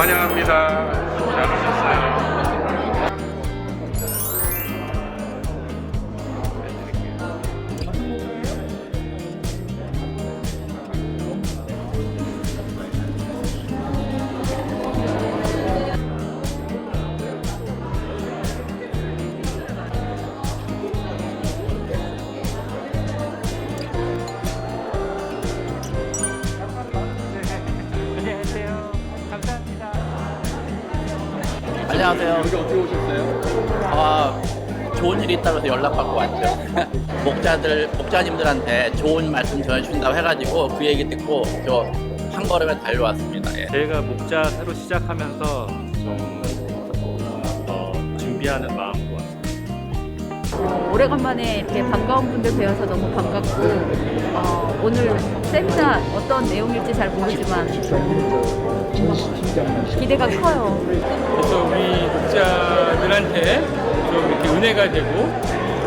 환영합니다. 잘 오셨어요. 안녕하세요. 여기 어떻게 오셨어요? 아, 좋은 일이 있다고 해서 연락받고 왔죠. 목자들, 목자님들한테 좋은 말씀 전해주신다고 해가지고 그 얘기 듣고 저 한 걸음에 달려왔습니다. 예. 저희가 목자 새로 시작하면서 좀 어, 준비하는 마음으로 왔습니다. 오래간만에 이렇게 반가운 분들 뵈어서 너무 반갑고 어, 오늘 세미나 어떤 내용일지 잘 모르지만 기대가 커요. 그래서 우리 목자들한테 좀 이렇게 은혜가 되고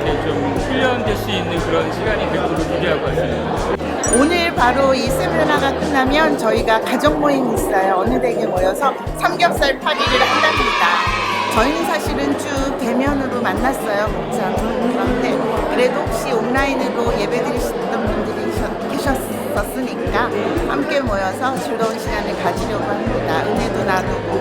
이렇게 좀 훈련될 수 있는 그런 시간이 될 거로 기대하고 왔습니다. 오늘 바로 이 세미나가 끝나면 저희가 가족 모임이 있어요. 어느 댁에 모여서 삼겹살 파리를 한답니다. 저희는 사실은 쭉 대면으로 만났어요. 목자는. 그런데 그래도 혹시 온라인으로 예배 드리셨던 분들이 계셨- 계셨었으니까 함께 모여서 즐거운 시간을 가지려고 합니다. 은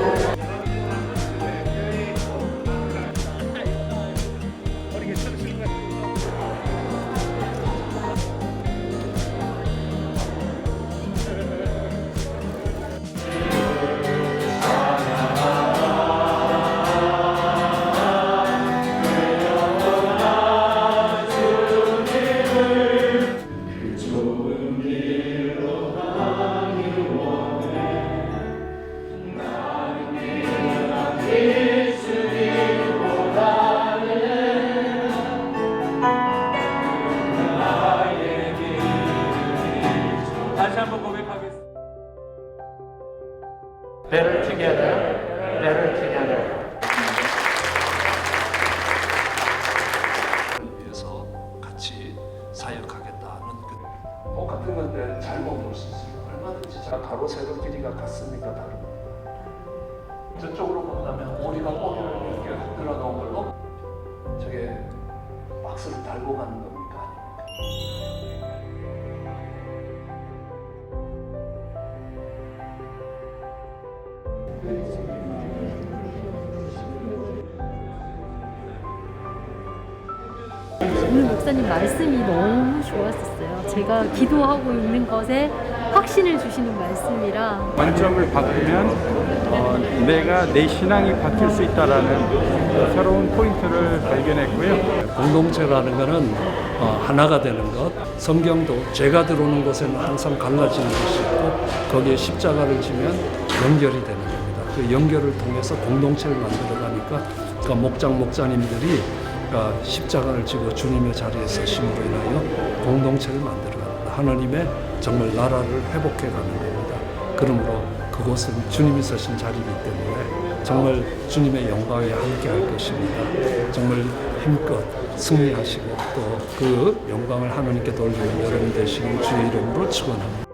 Better together, better together. 위해서 같이 사역하겠다는 그 똑같은 건데 잘못 볼 수 있어요. 얼마든지 자 가로 세로 길이가 같습니까 다르고 저쪽으로 본다면 오리가 꼬리를 이렇게 흔들어 놓은 걸로 저게 박스를 달고 가는 겁니까 아닙니까? 오늘 목사님 말씀이 너무 좋았었어요. 제가 기도하고 있는 것에 확신을 주시는 말씀이라 관점을 바꾸면 어, 내가 내 신앙이 바뀔 수 있다라는 새로운 포인트를 발견했고요. 공동체라는 것은 어, 하나가 되는 것. 성경도 죄가 들어오는 곳에는 항상 갈라지는 것이 있고 거기에 십자가를 지면 연결이 되는 겁니다. 그 연결을 통해서 공동체를 만들어 가니까 그 목장 목자님들이 어, 십자가를 지고 주님의 자리에 서 심으로 인하여 공동체를 만들어 갑니다. 하나님의 정말 나라를 회복해 가는 겁니다. 그러므로 그곳은 주님이 서신 자리이기 때문에 정말 주님의 영광에 함께 할 것입니다. 정말 힘껏 승리하시고 또 그 영광을 하나님께 돌리는 여러분 되시는 주의 이름으로 축원합니다.